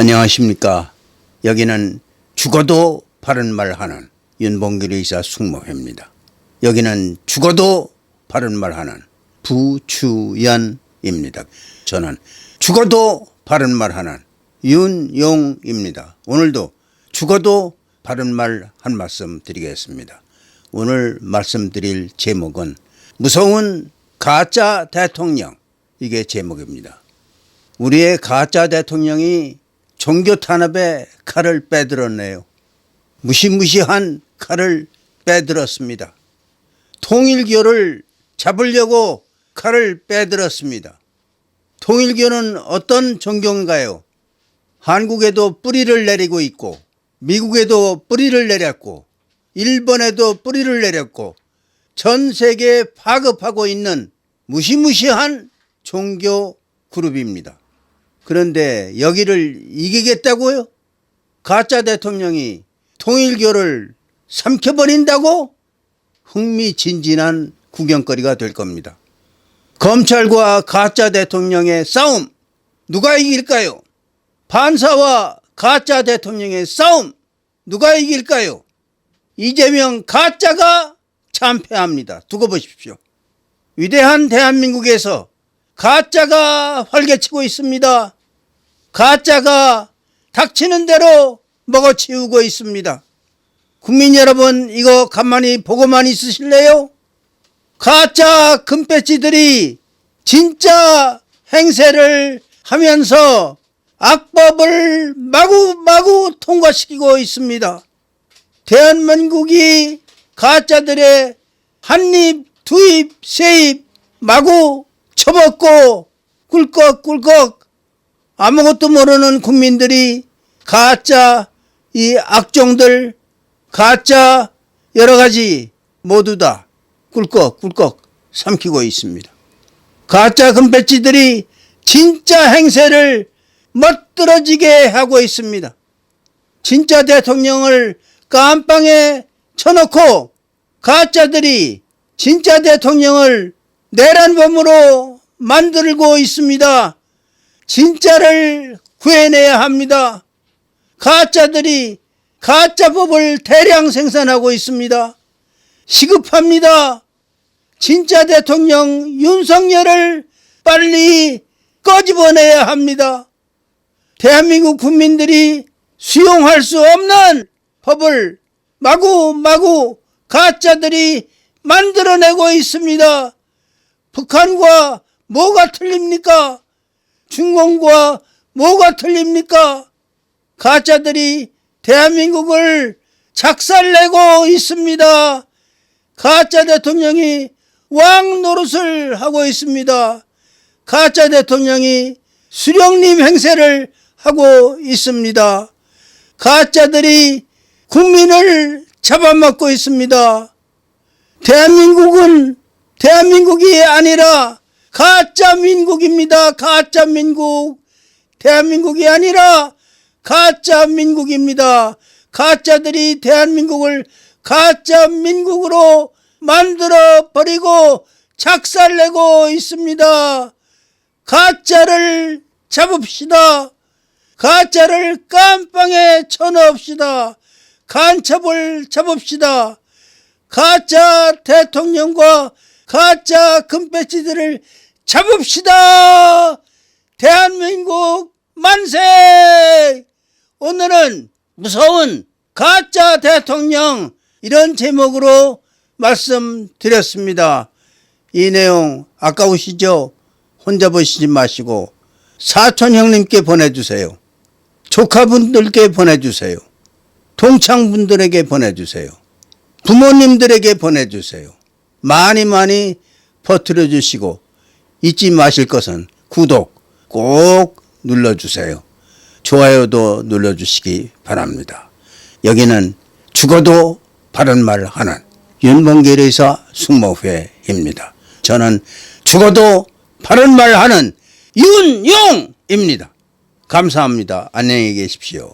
안녕하십니까. 여기는 죽어도 바른 말 하는 윤봉길 의사 숙모회입니다. 여기는 죽어도 바른 말 하는 부추연입니다. 저는 죽어도 바른 말 하는 윤용입니다. 오늘도 죽어도 바른 말 한 말씀 드리겠습니다. 오늘 말씀드릴 제목은 무서운 가짜 대통령 이게 제목입니다. 우리의 가짜 대통령이 종교 탄압에 칼을 빼들었네요. 무시무시한 칼을 빼들었습니다. 통일교를 잡으려고 칼을 빼들었습니다. 통일교는 어떤 종교인가요? 한국에도 뿌리를 내리고 있고, 미국에도 뿌리를 내렸고, 일본에도 뿌리를 내렸고, 전 세계에 파급하고 있는 무시무시한 종교 그룹입니다. 그런데 여기를 이기겠다고요? 가짜 대통령이 통일교를 삼켜버린다고? 흥미진진한 구경거리가 될 겁니다. 검찰과 가짜 대통령의 싸움, 누가 이길까요? 반사와 가짜 대통령의 싸움, 누가 이길까요? 이재명 가짜가 참패합니다. 두고 보십시오. 위대한 대한민국에서 가짜가 활개치고 있습니다. 가짜가 닥치는 대로 먹어치우고 있습니다. 국민 여러분, 이거 가만히 보고만 있으실래요? 가짜 금배지들이 진짜 행세를 하면서 악법을 마구마구 통과시키고 있습니다. 대한민국이 가짜들의 한입, 두입, 세입 마구 처먹고 꿀꺽꿀꺽 아무것도 모르는 국민들이 가짜 이 악종들 가짜 여러 가지 모두 다 꿀꺽꿀꺽 삼키고 있습니다. 가짜 금배지들이 진짜 행세를 멋들어지게 하고 있습니다. 진짜 대통령을 깜빵에 쳐놓고 가짜들이 진짜 대통령을 내란 범으로 만들고 있습니다. 진짜를 구해내야 합니다. 가짜들이 가짜법을 대량 생산하고 있습니다. 시급합니다. 진짜 대통령 윤석열을 빨리 꺼집어내야 합니다. 대한민국 국민들이 수용할 수 없는 법을 마구마구 가짜들이 만들어내고 있습니다. 북한과 뭐가 틀립니까? 중공과 뭐가 틀립니까? 가짜들이 대한민국을 작살내고 있습니다. 가짜 대통령이 왕 노릇을 하고 있습니다. 가짜 대통령이 수령님 행세를 하고 있습니다. 가짜들이 국민을 잡아먹고 있습니다. 대한민국은 대한민국이 아니라 가짜 민국입니다. 가짜 민국. 대한민국이 아니라 가짜 민국입니다. 가짜들이 대한민국을 가짜 민국으로 만들어 버리고 작살내고 있습니다. 가짜를 잡읍시다. 가짜를 깜빵에 쳐넣읍시다. 간첩을 잡읍시다. 가짜 대통령과 가짜 금배지들을 잡읍시다. 대한민국 만세! 오늘은 무서운 가짜 대통령 이런 제목으로 말씀드렸습니다. 이 내용 아까우시죠? 혼자 보시지 마시고 사촌 형님께 보내주세요. 조카분들께 보내주세요. 동창분들에게 보내주세요. 부모님들에게 보내주세요. 많이 많이 퍼뜨려 주시고 잊지 마실 것은 구독 꼭 눌러주세요. 좋아요도 눌러주시기 바랍니다. 여기는 죽어도 바른 말 하는 윤봉길 의사 숙모회입니다. 저는 죽어도 바른 말 하는 윤용입니다. 감사합니다. 안녕히 계십시오.